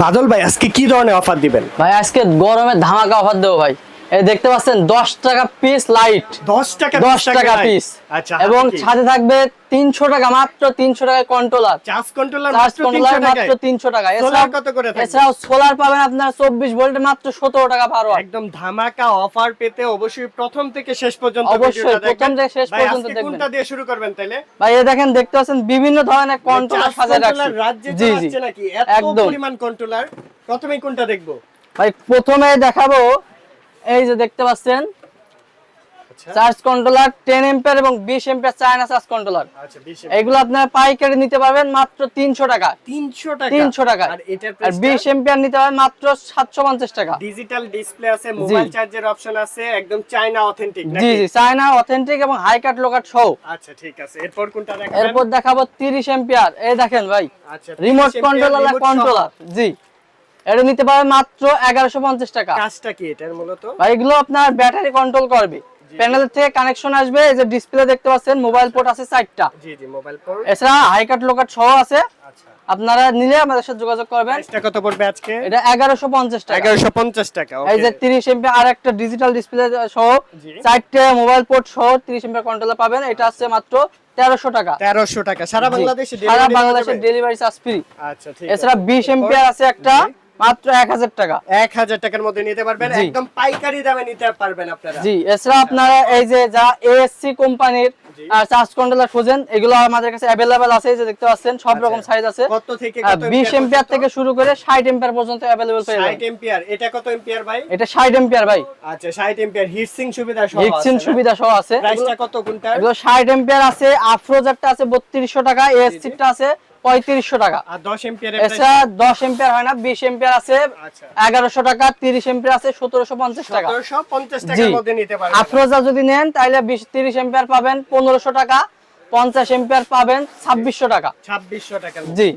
বাদল ভাই আজকে কি ধরনের অফার দিবেন? ভাই আজকে গরমে ধামাকা অফার দেবো ভাই। এই দেখতে পাচ্ছেন দশ টাকা পিস লাইট দশ টাকা দশ টাকা পিস আচ্ছা এবং সাথে থাকবে তিনশো টাকা মাত্র তিনশো টাকায় কন্ট্রোলার চার্জ কন্ট্রোলার মাত্র কন্ট্রোলার 300 টাকায়। মাত্র তিনশো টাকা Solar এছাড়াও কত করে থাকবে? এছাড়াও সোলার পাবেন আপনার চব্বিশ ভোল্টে মাত্র সতেরো টাকা পার একদম ধামাকা অফার পেতে অবশ্যই প্রথম থেকে শেষ পর্যন্ত অবশ্যই, প্রথম থেকে শেষ পর্যন্ত দেখবেন। কোনটা দিয়ে শুরু করবেন তাইলে? ভাই এ দেখেন দেখতে পাচ্ছেন বিভিন্ন ধরনের কন্ট্রোলার সাজিয়ে রাখছি। রাজ্যে চলে নাকি? এত। পরিমাণ কন্ট্রোলার প্রথমে কোনটা দেখব? ভাই প্রথমে দেখাবো এই যে দেখতে পাচ্ছেন? চার্জ কন্ট্রোলার টেন এম্পিয়ার এবং বিশ এম্পিয়ার চায়না চার্জ কন্ট্রোলার আচ্ছা 20 এগুলো আপনারা পাইকারি নিতে পারবেন মাত্র তিনশো টাকা। 300 টাকা? তিনশো টাকা। আর এটার আর বিশ এম্পিয়ার নিতে পারবেন মাত্র সাতশো পঞ্চাশ টাকা। ডিজিটাল ডিসপ্লে আছে মোবাইল চার্জের অপশন আছে একদম চায়না অথেন্টিক জি নাকি? জি চায়না অথেন্টিক এবং হাই কাট লোকাট সহ। আচ্ছা ঠিক আছে। এরপর কোনটা দেখাবেন? এরপর দেখাবো তিরিশ এম্পিয়ার এই দেখেন ভাই। আচ্ছা রিমোট কন্ট্রোলার কন্ট্রোলার জি। এটা নিতে পারবেন মাত্র এগারোশো পঞ্চাশ টাকা। কাজটা কি এটার মূলত? এগুলো আপনার ব্যাটারি কন্ট্রোল করবে। প্যানেল থেকে কানেকশন আসবে এই যে ডিসপ্লে দেখতে পাচ্ছেন মোবাইল পোর্ট আছে চারটা। জি জি মোবাইল পোর্ট এছাড়া হাই কাট লোকাট সহ আছে। আচ্ছা। আপনারা নিলে আমাদের সাথে যোগাযোগ করবেন। প্রাইসটা কত পড়বে আজকে? এটা এগারোশো পঞ্চাশ টাকা। 1150 টাকা এই যে ওকে তিরিশ এমপি আর একটা ডিজিটাল ডিসপ্লে সহ। মোবাইল পোর্ট সহ তিরিশ এমপি কন্ট্রোলার পাবেন। এটা হচ্ছে মাত্র তেরোশো টাকা। 1300 টাকা। সারা। বাংলাদেশে সারা বাংলাদেশে ডেলিভারি চার্জ ফ্রি আচ্ছা ঠিক এছাড়া আছে। বিশ এরপর? এমপিআর আছে একটা। মাত্র এক হাজার টাকা। 1000 টাকার মধ্যে নিতে পারবেন একদম পাইকারি দামে নিতে পারবেন আপনারা। জি এছাড়া আপনারা এই যে যা এএসসি কোম্পানির চার্জ কন্ট্রোলার খোঁজেন এগুলো আমাদের কাছে আছে যে দেখতে পাচ্ছেন সব আচ্ছা। রকম সাইজ আছে। কত থেকে কত বিশ ampere থেকে শুরু করে পর্যন্ত পেয়ে 60 যাবেন এম্পিয়ার এটা কত ভাই? এটা ভাই। আচ্ছা 60 এম্পিয়ার হিটসিং সুবিধা সহ হিটসিন সুবিধা সহ আছে। প্রাইসটা কত কোনটার এগুলো আছে আফরোজারটা আছে বত্রিশশো টাকা এএসসিটা আছে পঁয়ত্রিশশো টাকা। আর 10 এম্পিয়ারের এছাড়া দশ এমপিআর হয় না বিশ এমপিআর আছে আচ্ছা। এগারোশো টাকা তিরিশ এমপিআর আছে সতেরোশো পঞ্চাশ টাকা। 1750 জি। টাকার মধ্যে নিতে পারবেন। আফরোজা যদি নেন তাহলে বিশ তিরিশ এমপিআর পাবেন পনেরোশো টাকা পঞ্চাশ এমপিআর পাবেন ছাব্বিশশো টাকা। 2600 টাকার মধ্যে জি।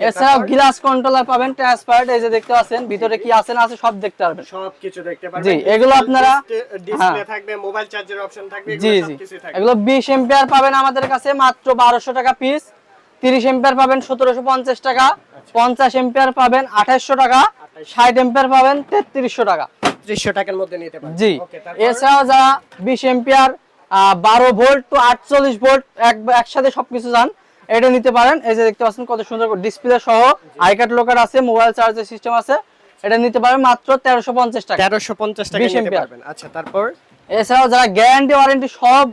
এছাড়াও? গ্লাস কন্ট্রোলার পাবেন ট্রান্সপারেন্ট এই যে দেখতে পাচ্ছেন ভিতরে কি আছে না আছে সব দেখতে পারবেন। সবকিছু দেখতে পারবেন। জি, এগুলো আপনারা- ডিসপ্লে হ্যাঁ। থাকবে মোবাইল চার্জের অপশন থাকবে জি জি। এগুলো বিশ এম্পিয়ার পাবেন আমাদের কাছে মাত্র বারোশো টাকা পিস তিরিশ এম্পিয়ার পাবেন সতেরোশো পঞ্চাশ টাকা। পঞ্চাশ এম্পিয়ার পাবেন আঠাশশো টাকা ষাট এম্পিয়ার পাবেন তেত্রিশশো টাকা। 300 টাকার মধ্যে নিতে পারবেন জি। এছাড়াও যারা বিশ এম্পিয়ার বারো ভোল্ট টু আটচল্লিশ ভোল্ট একসাথে সবকিছু যান এটা নিতে পারেন। এই যে দেখতে পাচ্ছেন কত সুন্দর ডিসপ্লে সহ আই কার্ড লোকার আছে মোবাইল চার্জের সিস্টেম আছে এটা নিতে পারেন মাত্র তেরোশো পঞ্চাশ টাকা। 1350 টাকা 20 এম্পিয়ার। আচ্ছা তারপর? এছাড়াও যারা গ্যারান্টি ওয়ারেন্টি সব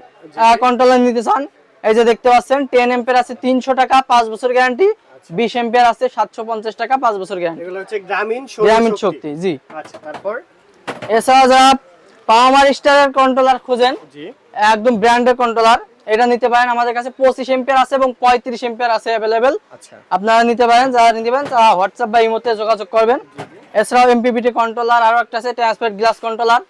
কন্ট্রোলার নিতে চান এই যে দেখতে পাচ্ছেন টেন এম্পের আছে তিনশো টাকা পাঁচ বছর গ্যারান্টি বিশ এম্পিয়ার আছে সাতশো পঞ্চাশ টাকা পাঁচ বছর গ্যারান্টি হচ্ছে গ্রামীণ গ্রামীণ শক্তি। জি। আচ্ছা তারপর? এছাড়াও যারা পাওয়ার স্টারের কন্ট্রোলার খোঁজেন একদম ব্র্যান্ডের কন্ট্রোলার এটা নিতে পারেন আমাদের কাছে পঁচিশ এম্পিয়ার আছে এবং পঁয়ত্রিশ এম্পিয়ার আছে অ্যাভেলেবেল আচ্ছা। আপনারা নিতে পারেন যারা নিতে পারেন তারা হোয়াটসঅ্যাপ বা ইমোতে যোগাযোগ করবেন। এছাড়াও এমপিপিটি কন্ট্রোলার আরও একটা আছে ট্রান্সপারেন্ট গ্লাস কন্ট্রোলার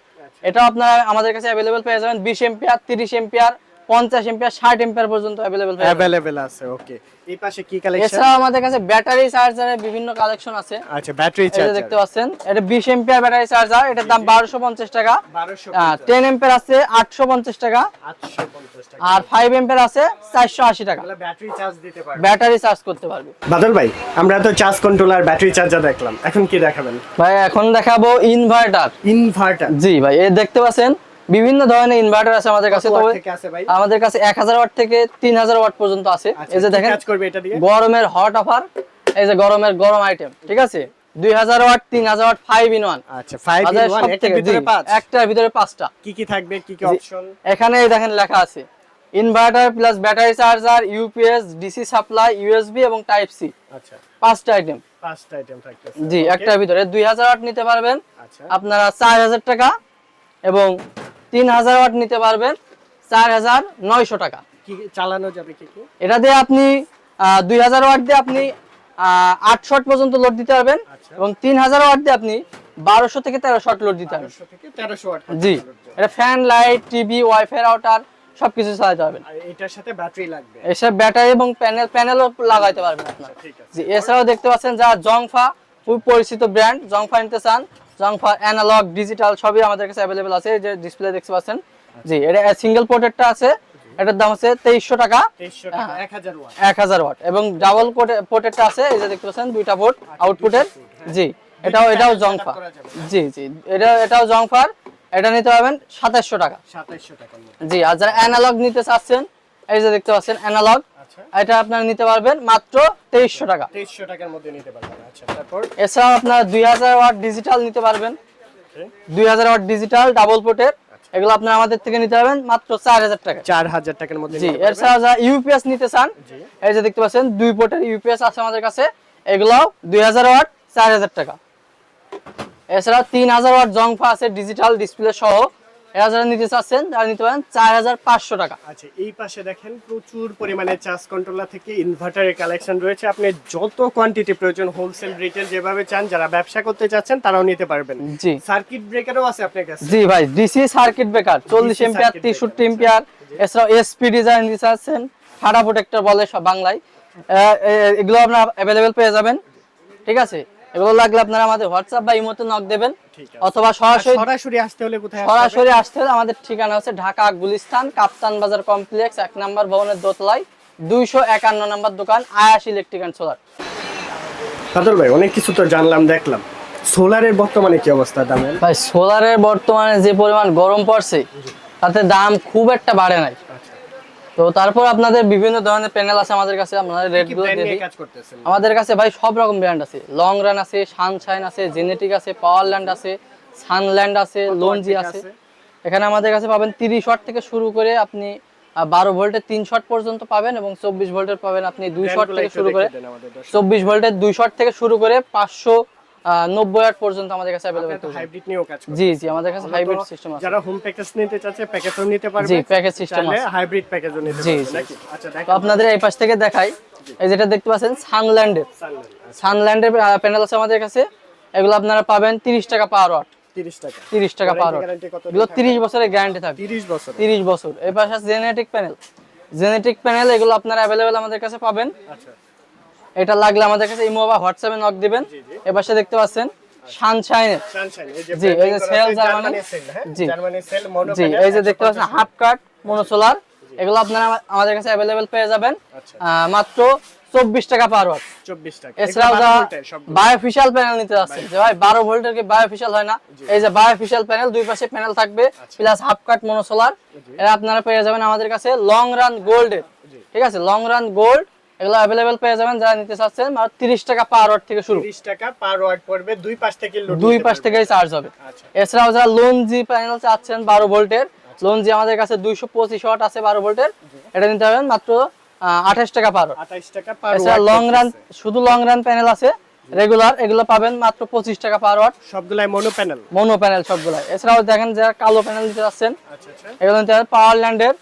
এটাও আপনারা আমাদের কাছে অ্যাভেলেবেল পেয়ে যাবেন বিশ এম্পিয়ার তিরিশ এম্পিয়ার পঞ্চাশ এম্পিয়ার ষাট এম্পিয়ার পর্যন্ত অ্যাভেলেবেল পেয়ে যাবেন अवेलेबल আছে ওকে এই পাশে কি কালেকশন এছাড়াও আমাদের কাছে ব্যাটারি চার্জারের বিভিন্ন কালেকশন আছে আচ্ছা ব্যাটারি এই যে চার্জার দেখতে পাচ্ছেন এটা বিশ এম্পিয়ার ব্যাটারি চার্জার এটার দাম বারোশো পঞ্চাশ টাকা 1250 টেন এম্পিয়ার আছে আটশো পঞ্চাশ টাকা 850 টাকা আর ফাইভ এম্পিয়ার আছে চারশো আশি টাকা এগুলো ব্যাটারি চার্জ দিতে পারবে ব্যাটারি চার্জ করতে পারবে বাদল ভাই আমরা তো চার্জ কন্ট্রোলার ব্যাটারি চার্জার দেখলাম এখন কি দেখাবেন ভাই এখন দেখাবো ইনভার্টার ইনভার্টার জি ভাই এই দেখতে পাচ্ছেন বিভিন্ন ধরনের ইনভার্টার আছে আমাদের কাছে তবে আমাদের কাছে এক হাজার ওয়াট থেকে তিন হাজার ওয়াট পর্যন্ত আছে। আচ্ছা এই যে দেখেন গরমের হট অফার এই যে গরমের গরম আইটেম ঠিক আছে? দুই হাজার ওয়াট তিন হাজার ওয়াট ফাইভ ইন ওয়ান আচ্ছা 5 ইন 1 একটা ভিতরে পাঁচ? একটার ভিতরে পাঁচটা। কি কি থাকবে কি কি অপশন এখানে দেখেন লেখা আছে inverter plus battery charger UPS DC supply USB এবং টাইপ সি আচ্ছা। পাঁচটা আইটেম পাঁচটা আইটেম থাকতেছে। জি একটার ভিতরে দুই হাজার ওয়াট নিতে পারবেন। আচ্ছা। আপনারা চার হাজার টাকা এবং তিন হাজার ওয়াট নিতে পারবেন চার হাজার নয়শো টাকা। চালানো যাবে কি এটা দিয়ে আপনি দুই হাজার ওয়াট দিয়ে আপনি আট শট পর্যন্ত লোড দিতে পারবেন আচ্ছা। এবং তিন হাজার ওয়াট দিয়ে আপনি বারোশো থেকে তেরো শট লোড দিতে পারবেন। 1200 থেকে 1300 ওয়াট জি এটা fan light TV wifi router সবকিছু চালাতে পারবেন। এটার সাথে ব্যাটারি লাগবে? এসব ব্যাটারি এবং প্যানেল প্যানেলও লাগাইতে পারবেন আপনার। জি এছাড়াও দেখতে পাচ্ছেন যা জংফা খুব পরিচিত ব্র্যান্ড জংফা নিতে চান জংফা অ্যানালগ ডিজিটাল সবই আমাদের কাছে অ্যাভেলেবেল আছে যে ডিসপ্লে দেখতে পাচ্ছেন। জি এটা সিঙ্গেল পোর্টেরটা আছে এটার দাম আছে তেইশশো টাকা। 2300 টাকা 1000 ওয়াট। এক হাজার ওয়াট এবং ডাবল পোর্টেরটা আছে এই যে দেখতে পাচ্ছেন দুইটা পোর্ট আউটপুটের জি এটাও এটাও জংফা জি জি এটা এটাও জংফার এটা নিতে পারবেন সাতাশশো টাকা। 2700 টাকার জি আর যারা অ্যানালগ নিতে চাচ্ছেন এই যে দেখতে পাচ্ছেন অ্যানালগ আচ্ছা। এটা আপনারা নিতে পারবেন মাত্র তেইশশো টাকা। 2300 টাকার মধ্যে নিতে পারবেন। আচ্ছা তারপর? এছাড়াও আপনারা দুই হাজার ওয়াট ডিজিটাল নিতে পারবেন। দুই হাজার ওয়াট ডিজিটাল ডাবল পোর্টের এগুলো আপনারা আমাদের থেকে নিতে পারবেন মাত্র চার হাজার টাকা। 4000 টাকার মধ্যে জি নিতে এর পারবেন। ছাড়া যারা ইউপিএস নিতে চান এই যে দেখতে পাচ্ছেন দুই পোর্টের ইউপিএস আছে আমাদের কাছে। এগুলো দুই হাজার ওয়াট চার হাজার টাকা। এছাড়া তিন হাজার ওয়াট জংফা আছে ডিজিটাল ডিসপ্লে সহ। এরা যারা নিতে চাচ্ছেন তারা নিতে পারেন চার হাজার পাঁচশো টাকা। আচ্ছা এই পাশে দেখেন প্রচুর পরিমাণে চার্জ কন্ট্রোলার থেকে ইনভার্টারের কালেকশন রয়েছে। আপনি যত কোয়ান্টিটি প্রয়োজন হোলসেল রিটেল যেভাবে চান যারা ব্যবসা করতে চাচ্ছেন তারাও নিতে পারবেন। জি। সার্কিট ব্রেকারও আছে আপনার কাছে? জি ভাই ডিসি সার্কিট ব্রেকার চল্লিশ এম্পিয়ার তেষট্টি এম্পিয়ার এছাড়াও এসপি ডিজাইন নিতে চাচ্ছেন ফাটা প্রোটেক্টর বলে সব বাংলায়। এগুলো আপনারা অ্যাভেলেবেল পেয়ে যাবেন। ঠিক আছে? এগুলো লাগলে আপনারা আমাদের হোয়াটসঅ্যাপ বা ইমোতে নক দেবেন অথবা সরাসরি সরাসরি আসতে হলে কোথায়? সরাসরি আসতে হলে আমাদের ঠিকানা হচ্ছে ঢাকা গুলিস্তান কাপ্তান বাজার কমপ্লেক্স এক নম্বর ভবনের দোতলায় দুইশো একান্ন নম্বর দোকান আয়াস ইলেকট্রিক অ্যান্ড সোলার। কাদর ভাই অনেক কিছু তো জানলাম দেখলাম। সোলারের বর্তমানে কি অবস্থা দামের? ভাই সোলারের বর্তমানে যে পরিমাণ গরম পড়ছে তাতে দাম খুব একটা বাড়ে নাই। তো তারপর আপনাদের বিভিন্ন ধরনের প্যানেল আছে আমাদের কাছে আপনাদের রেটগুলো দিয়ে দিই। করতেছেন আমাদের কাছে ভাই সব রকম ব্র্যান্ড আছে লং রান আছে সানশাইন আছে জেনেটিক আছে পাওয়ারল্যান্ড আছে সানল্যান্ড আছে লঞ্জি আছে? এখানে আমাদের কাছে পাবেন তিরিশ ওয়াট থেকে শুরু করে আপনি বারো ভোল্টের তিন শট পর্যন্ত পাবেন এবং চব্বিশ ভোল্টের পাবেন আপনি দুই শট থেকে শুরু করে। চব্বিশ ভোল্টের দুই শট থেকে শুরু করে পাঁচশো নব্বই ওয়াট পর্যন্ত আমাদের কাছে অ্যাভেলেবেল তো হাইব্রিড নিয়েও কাজ করেন। জি জি আমাদের কাছে হাইব্রিড সিস্টেম আছে। যারা হোম প্যাকেজ নিতে চাচ্ছে প্যাকেজও নিতে পারবে। জি, system চাইলে আছে। হাইব্রিড প্যাকেজও নিতে পারবে নাকি? আচ্ছা তো দেখেন। আপনাদের এই পাশ থেকে দেখাই। এই যেটা দেখতে পাচ্ছেন সানল্যান্ডের সানল্যান্ডের প্যানেল আছে আমাদের কাছে। এগুলো আপনারা পাবেন তিরিশ টাকা পার ওয়াট 30 টাকা। তিরিশ টাকা পার ওয়াট এগুলো থাকবে? তিরিশ বছরের গ্যারান্টি থাকবে। 30 বছর তিরিশ বছর। এই পাশে আছে জেনেটিক প্যানেল জেনেটিক প্যানেল এগুলো আপনারা অ্যাভেলেবেল আমাদের কাছে পাবেন। আচ্ছা। এটা লাগলে আমাদের কাছে ইমো বা হোয়াটসঅ্যাপে নক দিবেন। জি, জি। এ পাশে দেখতে পাচ্ছেন সানশাইনের জি, এই যে জার্মানি। হ্যাঁ? জি। সেল মনো জি এই যে দেখতে পাচ্ছেন হাফ কাট মনোসোলার এগুলো আপনারা আমাদের কাছে অ্যাভেলেবেল পেয়ে যাবেন। আচ্ছা। মাত্র চব্বিশ টাকা পার ওয়াট 24 টাকা। এছাড়াও যা 12 ভোল্টের সবগুলো। বায়োফিশিয়াল প্যানেল নিতে যাচ্ছে যে ভাই বারো ভোল্টের কি বায়োফিশিয়াল হয় না? এই যে বায়োফিশিয়াল প্যানেল দুই পাশে প্যানেল থাকবে প্লাস হাফ কাট মনোসোলার এরা আপনারা পেয়ে যাবেন আমাদের কাছে লং রান গোল্ডের ঠিক আছে? লং রান গোল্ড এগুলো অ্যাভেলেবেল পেয়ে যাবেন যারা নিতে চাচ্ছেন মাত্র তিরিশ টাকা পার ওয়াট থেকে শুরু। 30 টাকা পার ওয়াট পড়বে দুই পাশ থেকে লোড দুই পাশ থেকেই চার্জ হবে। আচ্ছা। এছাড়াও যারা লোন জি প্যানেল চাচ্ছেন বারো ভোল্টের লোন জি আমাদের কাছে দুইশো পঁচিশ ওয়াট আছে বারো ভোল্টের এটা নিতে পারবেন মাত্র আঠাশ টাকা পার ওয়াট 28 টাকা পার এছাড়া লং রান শুধু লং রান প্যানেল আছে রেগুলার এগুলো পাবেন মাত্র পঁচিশ টাকা পার ওয়াট সবগুলাই মনো প্যানেল মনো প্যানেল সবগুলো এছাড়াও দেখেন যারা কালো প্যানেল নিতে যাচ্ছেন আচ্ছা আচ্ছা। এগুলো নিতে পাওয়ার ল্যান্ডের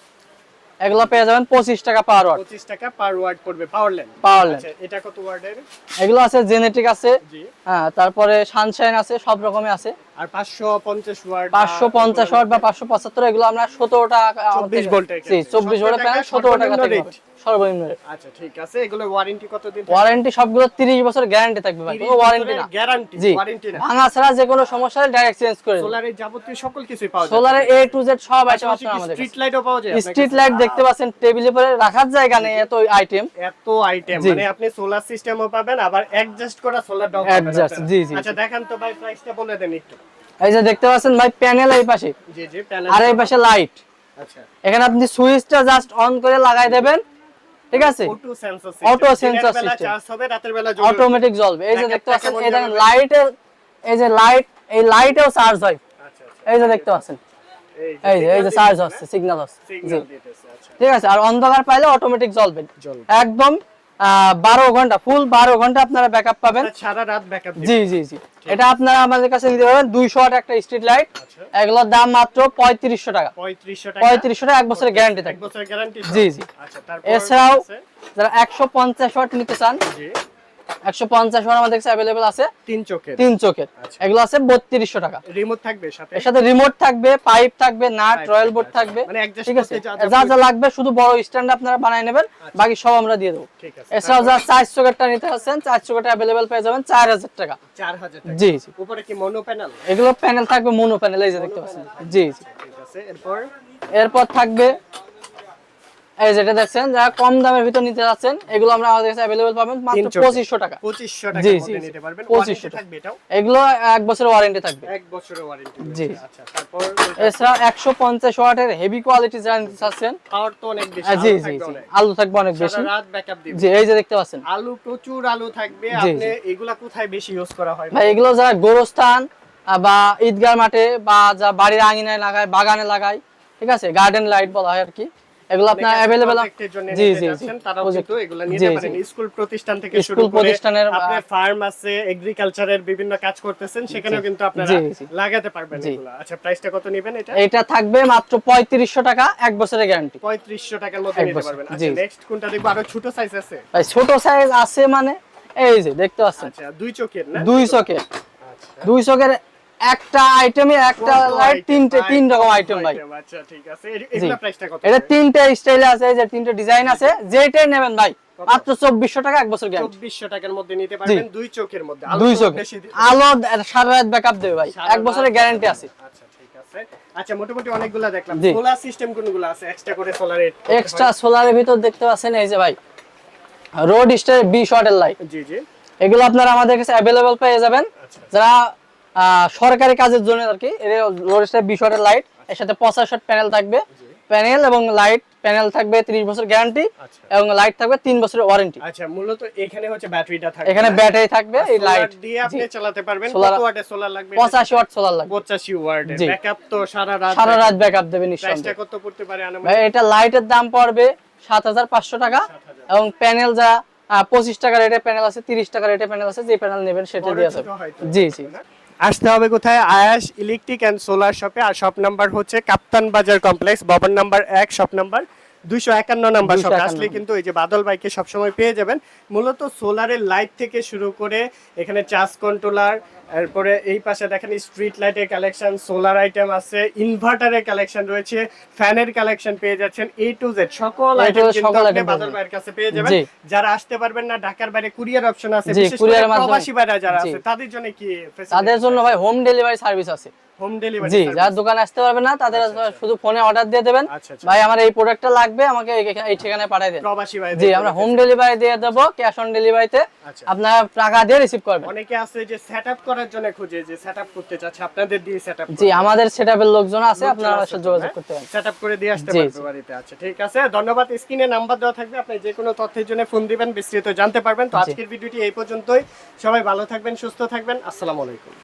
এগুলো পেয়ে যাবেন পঁচিশ টাকা পার ওয়াট 25 টাকা পার ওয়াট করবে পাওয়ার ল্যান্ড পাওয়ার আচ্ছা এটা কত ওয়াটের এগুলো আছে জেনেটিক আছে। জি। হ্যাঁ তারপরে সানশাইন আছে সব রকমের আছে। আর 550 ওয়াট পাঁচশো পঞ্চাশ ওয়াট বা পাঁচশো পঁচাত্তর এগুলো আমরা সতেরো টাকা 24 ভোল্টের জি ক্ষেত্রে। চব্বিশ 17 ভোল্টের প্যানেল সতেরো টাকা থেকে সর্বনিম্ন আচ্ছা ঠিক আছে। এগুলো ওয়ারেন্টি কতদিন ওয়ারেন্টি সবগুলো তিরিশ বছর গ্যারান্টি থাকবে ভাই কোনো ওয়ারেন্টি না। গ্যারান্টি ওয়ারেন্টি না। ভাঙা ছাড়া যে কোনো সমস্যা ডাইরেক্ট চেঞ্জ করে সোলারের যাবতীয় সকল কিছুই পাওয়া যায় সোলারের এ টু জেড সব আইটেম আপনার আমাদের স্ট্রিট লাইটও পাওয়া যায় স্ট্রিট লাইট দেখতে পাচ্ছেন টেবিলে পরে রাখার জায়গা নেই এত আইটেম এত আইটেম মানে আপনি সোলার সিস্টেমও পাবেন আবার অ্যাডজাস্ট করা সোলার ডাও Adjust, জি, জি, আচ্ছা দেখান তো ভাই প্রাইসটা বলে দেন একটু। এই যে দেখতে পাচ্ছেন ভাই প্যানেল এই পাশে। জি জি প্যানেল আর এই পাশে লাইট আচ্ছা। এখানে আপনি সুইচটা জাস্ট অন করে লাগাই দেবেন। ঠিক আছে? Auto sensor Auto sensor system। Charge হবে রাতের বেলা জ্বলবে। অটোমেটিক জ্বলবে। এই যে দেখতে পাচ্ছেন এই দেখেন লাইটের এই যে লাইট এই লাইটেও চার্জ হয়। আচ্ছা আচ্ছা। এই যে দেখতে পাচ্ছেন। এই যে এই যে চার্জ হচ্ছে সিগন্যাল হচ্ছে। ঠিক আছে? আর অন্ধকার পাইলে অটোমেটিক জ্বলবে। জ্বলবে। একদম বারো ঘণ্টা ফুল বারো ঘণ্টা আপনারা ব্যাকআপ পাবেন। সারা রাত ব্যাকআপ জি জি জি। এটা আপনারা আমাদের কাছে নিতে পারবেন দুইশো আট একটা স্ট্রিট লাইট আচ্ছা। এগুলোর দাম মাত্র পঁয়ত্রিশশো টাকা। 3500 টাকা। পঁয়ত্রিশশো টাকা এক বছরের গ্যারান্টি থাকে জি, জি। আচ্ছা এছাড়াও যারা একশো পঞ্চাশ ওয়াট নিতে চান একশো পঞ্চাশ ওয়াট আমাদের কাছে অ্যাভেলেবেল আছে। তিন চোখের। তিন চোখের। আচ্ছা। এগুলো আছে বত্রিশশো টাকা। রিমোট থাকবে সাথে? এর সাথে রিমোট থাকবে পাইপ থাকবে নাট রয়্যাল বোর্ড আচ্ছা। থাকবে। মানে ঠিক আছে? করতে যা যা লাগবে শুধু বড় স্ট্যান্ড আপনারা বানাই নেবেন বাকি সব আমরা দিয়ে দেবো। ঠিক আছে। এছাড়াও যা চার চোখেরটা নিতে আসছেন চার চোখেরটা অ্যাভেলেবেল পেয়ে যাবেন চার হাজার টাকা। 4000 টাকা। জি জি। উপরে কি মনো প্যানেল এগুলো প্যানেল থাকবে মোনো প্যানেল এই যে দেখতে পাচ্ছেন। জি জি। ঠিক আছে। এরপর? এরপর থাকবে এই যেটা দেখছেন যারা কম দামের ভিতর নিতে যাচ্ছেন এগুলো আমরা আমাদের কাছে অ্যাভেলেবল পাবেন মাত্র তিন চোখে। পঁচিশশো টাকা। পঁচিশশো জি, টাকার জি, মধ্যে জি। নিতে পারবেন। 2500 থাকবে এটাও? এগুলো এক বছরের ওয়ারেন্টি থাকবে। এক বছরের ওয়ারেন্টি জি। আচ্ছা তারপর এছাড়া একশো পঞ্চাশ ওয়াটের হেভি কোয়ালিটি যারা নিতে চাচ্ছেন পাওয়ার তো অনেক বেশি আহ, জি জি থাকবে অনেক। আলু থাকবে অনেক বেশি। রাত ব্যাকআপ দিবে। জি এই যে দেখতে পাচ্ছেন। আলু প্রচুর আলু থাকবে। আপনি এগুলা কোথায় বেশি ইউজ করা হয়? ভাই এগুলো যারা গোরস্থান বা ঈদগাহ মাঠে বা যা বাড়ির আঙিনায় লাগায় বাগানে লাগায় ঠিক আছে? গার্ডেন লাইট বলা হয় আর কি। এগুলো আপনার অ্যাভেলেবেল project-এর জন্য জি জি তারাও কিন্তু এগুলা নিতে পারেন স্কুল প্রতিষ্ঠান থেকে শুরু করে প্রতিষ্ঠানের, আপনার ফার্ম আছে এগ্রিকালচারের বিভিন্ন কাজ করতেছেন সেখানেও কিন্তু আপনারা। লাগাতে পারবেন। এগুলা। আচ্ছা প্রাইসটা কত নেবেন এটা? এটা থাকবে মাত্র পঁয়ত্রিশশো টাকা এক বছরের গ্যারান্টি পঁয়ত্রিশশো টাকার মধ্যে নিতে পারবেন। আচ্ছা নেক্সট কোনটা দেখব? আরও ছোট সাইজ আছে? ভাই ছোট সাইজ আছে মানে এই যে দেখতে পাচ্ছেন। আচ্ছা দুই চোখের না? দুই চকের আচ্ছা। দুই চকের একটা আইটেমে একটা লাইট তিনটে তিন রকম আইটেম ভাই। আচ্ছা ঠিক আছে। এগুলা প্রাইসটা কত? এটা তিনটে স্টাইলে আছে যে তিনটে ডিজাইন আছে। যেটাই নেবেন ভাই মাত্র চব্বিশশো টাকা এক বছর গ্যারান্টি টাকার মধ্যে নিতে পারবেন দুই চোখের মধ্যে। আলো দুই চোখে আলো সারা রাত ব্যাকআপ দেবে ভাই। এক বছরের গ্যারান্টি আছে। আচ্ছা ঠিক আছে। আচ্ছা মোটামুটি অনেকগুলা দেখলাম। সোলার সিস্টেম কোনগুলো আছে? এক্সট্রা করে সোলারের এক্সট্রা সোলারের ভিতর দেখতে পাচ্ছেন এই যে ভাই রোড স্টার বি শর্টের লাইট জি জি। এগুলো আপনারা আমাদের কাছে পেয়ে যাবেন। আচ্ছা। যারা সরকারি কাজের জন্য আর কি। রোড স্টার বি শর্টের লাইটের সাথে পঁচাশ শট প্যানেল থাকবে। প্যানেল এবং লাইট প্যানেল থাকবে 30 বছর গ্যারান্টি আচ্ছা। এবং লাইট থাকবে তিন বছরের ওয়ারেন্টি আচ্ছা মূলত এখানে হচ্ছে ব্যাটারিটা থাকবে। এখানে ব্যাটারি থাকবে এই লাইট দিয়ে আপনি চালাতে পারবেন। কত ওয়াটের সোলার লাগবে? পঁচাশি ওয়াট সোলার লাগবে। 85 ওয়াটের জি। ব্যাকআপ তো সারা রাত সারা রাত ব্যাকআপ দেবে প্রাইসটা নিঃসন্দেহে। কত পড়তে পারে ভাই এটা লাইটের দাম পড়বে সাত হাজার পাঁচশো টাকা এবং প্যানেল যা পঁচিশ টাকা রেটে প্যানেল আছে তিরিশ টাকা রেটে প্যানেল আছে যে প্যানেল নেবেন সেটা দিয়ে হয়তো। জি জি। আসতে হবে কোথায়? আয়াস ইলেকট্রিক অ্যান্ড সোলার শপে। আর শপ নাম্বার হচ্ছে কাপ্তান বাজার কমপ্লেক্স ভবন নাম্বার এক, শপ নাম্বার দুইশো একান্ন নাম্বার শপে 251 আসলে কিন্তু এই যে বাদল বাইকে সবসময় পেয়ে যাবেন মূলত সোলারের লাইট থেকে শুরু করে এখানে চার্জ কন্ট্রোলার এরপরে এই পাশে দেখেন স্ট্রিট লাইটের কালেকশন সোলার আইটেম আছে ইনভার্টারের কালেকশন রয়েছে ফ্যানের কালেকশন পেয়ে যাচ্ছেন এ টু জেড সকল আইটেম কিন্তু আপনি বাদল ভাইয়ের কাছে পেয়ে যাবেন। যারা আসতে পারবেন না ঢাকার বাইরে কুরিয়ার অপশন আছে বিশেষ করে। প্রবাসী যারা আছে তাদের জন্য কি তাদের জন্য ভাই হোম ডেলিভারি সার্ভিস আছে। হোম ডেলিভারি জি যারা দোকানে আসতে পারবে না তাদের শুধু ফোনে অর্ডার দিয়ে দেবেন। আচ্ছা, আচ্ছা। ভাই আমার এই প্রোডাক্টটা লাগবে আমাকে এই- ঠিকানায় পাঠিয়ে দেন। প্রবাসী ভাই জি আমরা হোম ডেলিভারি দিয়ে দেবো ক্যাশ অন ডেলিভারিতে আচ্ছা। আপনারা টাকা দিয়ে রিসিভ করবেন। অনেকে আছে যে সেটআপ করার জন্য খুঁজে যে সেটআপ করতে চাচ্ছে আপনাদের দিয়ে সেটআপ জি আমাদের সেটআপের লোকজন আছে আপনারা আমার সাথে যোগাযোগ করতে পারেন। সেটআপ করে দিয়ে আসতে পারবে বাড়িতে আচ্ছা ঠিক আছে। ধন্যবাদ স্ক্রিনে নাম্বার দেওয়া থাকবে আপনি যে কোনো তথ্যের জন্য ফোন দিবেন বিস্তারিত জানতে পারবেন। তো আজকের ভিডিওটি এই পর্যন্তই। সবাই ভালো থাকবেন সুস্থ থাকবেন। আসসালামু আলাইকুম।